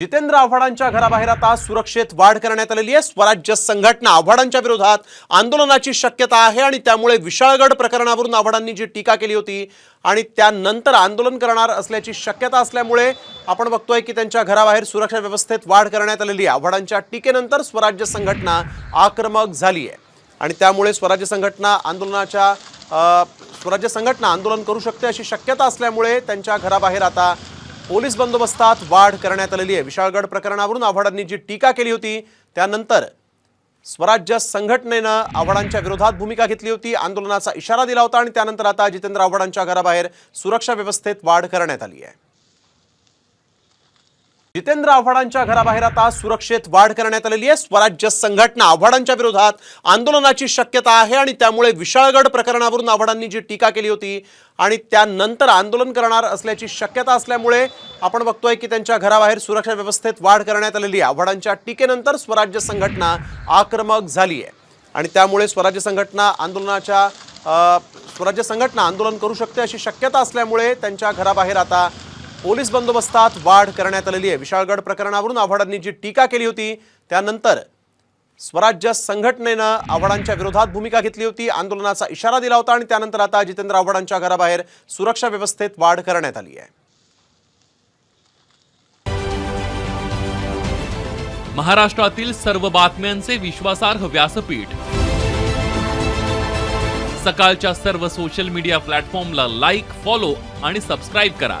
जितेंद्र आव्हाडांच्या घराबाहेर आता सुरक्षेत वाढ करण्यात आलेली आहे. स्वराज्य संघटना आव्हाडांच्या विरोधात आंदोलनाची शक्यता आहे आणि त्यामुळे विशाळगड प्रकरणावरून आव्हाडांनी जी टीका केली होती आणि त्यानंतर आंदोलन करणार असल्याची शक्यता असल्यामुळे आपण बघतोय की त्यांच्या घराबाहेर सुरक्षा व्यवस्थेत वाढ करण्यात आलेली आहे. आव्हाडांच्या टीकेनंतर स्वराज्य संघटना आक्रमक झाली आहे. आणि त्यामुळे स्वराज्य संघटना आंदोलनाच्या स्वराज्य संघटना आंदोलन करू शकते अशी शक्यता असल्यामुळे त्यांच्या घराबाहेर आता पोलीस बंदोबस्तात वाढ करण्यात आलेली आहे. विशाळगड प्रकरणावरून आव्हाडांनी जी टीका केली होती त्यानंतर स्वराज्य संघटनेनं आव्हाडांच्या विरोधात भूमिका घेतली होती आंदोलनाचा इशारा दिला होता आणि त्यानंतर आता जितेंद्र आव्हाडांच्या घराबाहेर सुरक्षा व्यवस्थेत वाढ करण्यात आली आहे. जितेंद्र आव्हाडांच्या घराबाहेर आता सुरक्षेत वाढ करण्यात आलेली आहे. स्वराज्य संघटना आव्हाडांच्या विरोधात आंदोलनाची शक्यता आहे आणि त्यामुळे विशाळगड प्रकरणावरून आव्हाडांनी जी टीका केली होती आणि त्यानंतर आंदोलन करणार असल्याची शक्यता असल्यामुळे आपण बघतोय की त्यांच्या घराबाहेर सुरक्षा व्यवस्थेत वाढ करण्यात आलेली आहे. आव्हाडांच्या टीकेनंतर स्वराज्य संघटना आक्रमक झाली आहे. आणि त्यामुळे स्वराज्य संघटना आंदोलनाच्या स्वराज्य संघटना आंदोलन करू शकते अशी शक्यता असल्यामुळे त्यांच्या घराबाहेर आता पोलीस बंदोबस्तात वाढ करण्यात आलेली आहे. विशाळगड प्रकरणावरून आव्हाडांनी जी टीका केली होती त्यानंतर स्वराज्य संघटनेनं आव्हाडांच्या विरोधात भूमिका घेतली होती आंदोलनाचा इशारा दिला होता आणि त्यानंतर आता जितेंद्र आव्हाडांच्या घराबाहेर सुरक्षा व्यवस्थेत वाढ करण्यात आली आहे. महाराष्ट्रातील सर्व बातम्यांचे विश्वासार्ह व्यासपीठ. सकाळच्या सर्व सोशल मीडिया प्लॅटफॉर्मला लाईक फॉलो आणि सबस्क्राईब करा.